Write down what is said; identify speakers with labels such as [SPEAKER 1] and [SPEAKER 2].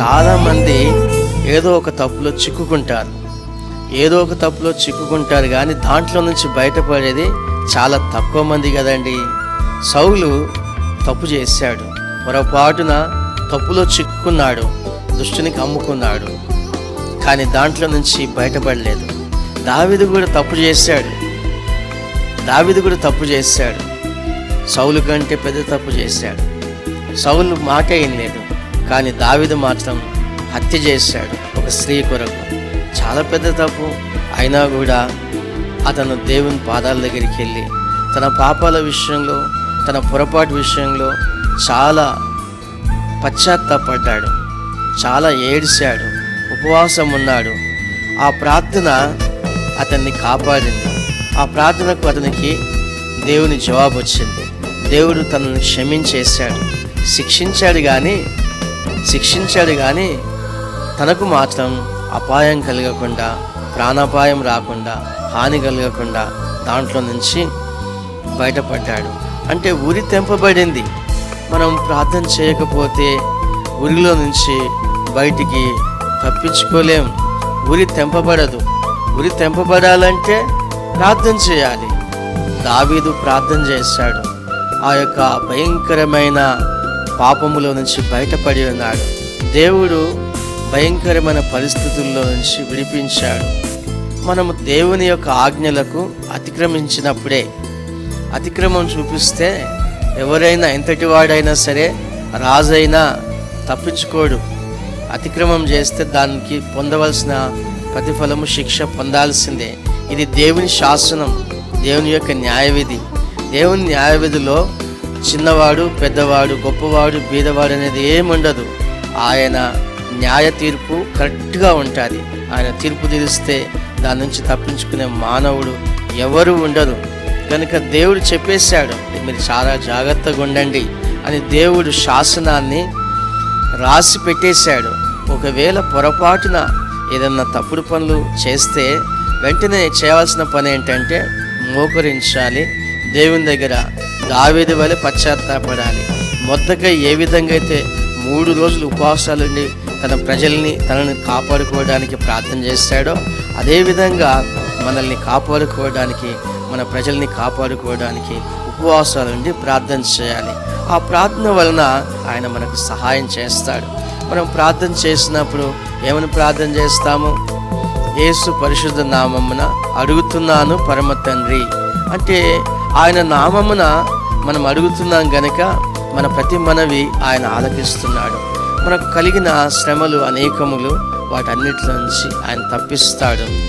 [SPEAKER 1] చాలామంది ఏదో ఒక తప్పులో చిక్కుకుంటారు. ఏదో ఒక తప్పులో చిక్కుకుంటారు కానీ దాంట్లో నుంచి బయటపడేది చాలా తక్కువ మంది కదండి. సౌలు తప్పు చేశాడు. పొరపాటున తప్పులో చిక్కుకున్నాడు దుష్టునికి అమ్ముకున్నాడు కానీ దాంట్లో నుంచి బయటపడలేదు. దావిది కూడా తప్పు చేశాడు. దావిది కూడా తప్పు చేశాడు. సౌలు కంటే పెద్ద తప్పు చేశాడు. సౌలు మాట ఏం లేదు. కానీ దావిది మాత్రం హత్య చేశాడు ఒక స్త్రీ కొరకు. చాలా పెద్ద తప్పు. అయినా కూడా అతను దేవుని పాదాల దగ్గరికి వెళ్ళి తన పాపాల విషయంలో తన పొరపాటు విషయంలో చాలా పశ్చాత్తాపడ్డాడు. చాలా ఏడిశాడు ఉపవాసం ఉన్నాడు. ఆ ప్రార్థన అతన్ని కాపాడింది. ఆ ప్రార్థనకు అతనికి దేవుని జవాబు వచ్చింది దేవుడు తనను క్షమించేశాడు. శిక్షించాడు కానీ శిక్షించాడు కానీ తనకు మాత్రం అపాయం కలగకుండా ప్రాణాపాయం రాకుండా హాని కలగకుండా దాంట్లో నుంచి బయటపడ్డాడు. అంటే ఉరి తెంపబడింది. మనం ప్రార్థన చేయకపోతే ఉరిలో నుంచి బయటికి తప్పించుకోలేం. ఉరి తెంపబడదు. ఉరి తెంపబడాలంటే ప్రార్థన చేయాలి. దావీదు ప్రార్థన చేశాడు. ఆ యొక్క భయంకరమైన పాపములో నుంచి బయటపడి ఉన్నాడు. దేవుడు భయంకరమైన పరిస్థితుల్లో నుంచి విడిపించాడు. మనము దేవుని యొక్క ఆజ్ఞలకు అతిక్రమించినప్పుడే అతిక్రమం చూపిస్తే ఎవరైనా ఎంతటి వాడైనా సరే రాజైనా తప్పించుకోడు. అతిక్రమం చేస్తే దానికి పొందవలసిన ప్రతిఫలము శిక్ష పొందాల్సిందే. ఇది దేవుని శాసనం దేవుని యొక్క న్యాయవిధి. దేవుని న్యాయవిధిలో చిన్నవాడు పెద్దవాడు గొప్పవాడు బీదవాడు అనేది ఏముండదు. ఆయన న్యాయ తీర్పు కరెక్ట్గా ఉంటుంది. ఆయన తీర్పు తీరిస్తే దాని నుంచి తప్పించుకునే మానవుడు ఎవరు ఉండదు కనుక దేవుడు చెప్పేశాడు మీరు చాలా జాగ్రత్తగా ఉండండి అని దేవుడు శాసనాన్ని రాసి పెట్టేశాడు. ఒకవేళ పొరపాటున ఏదన్నా తప్పుడు పనులు చేస్తే వెంటనే చేయవలసిన పని ఏంటంటే మోకరించాలి. దేవుని దగ్గర దావేది వలె పశ్చాత్తాపడాలి. మొదటగా ఏ విధంగా అయితే మూడు రోజులు ఉపవాసాలుండి తన ప్రజల్ని తనని కాపాడుకోవడానికి ప్రార్థన చేశాడో అదేవిధంగా మనల్ని కాపాడుకోవడానికి మన ప్రజల్ని కాపాడుకోవడానికి ఉపవాసాలుండి ప్రార్థన చేయాలి. ఆ ప్రార్థన వలన ఆయన మనకు సహాయం చేస్తాడు. మనం ప్రార్థన చేసినప్పుడు ఏమని ప్రార్థన చేస్తాము? యేసు పరిశుద్ధ నామమున అడుగుతున్నాను పరమ తండ్రి. అంటే ఆయన నామమున మనం అడుగుతున్నాం గనక మన ప్రతి మనవి ఆయన ఆలకిస్తున్నాడు. మనకు కలిగిన శ్రమలు అనేకములు వాటన్నిటి నుంచి ఆయన తప్పిస్తాడు.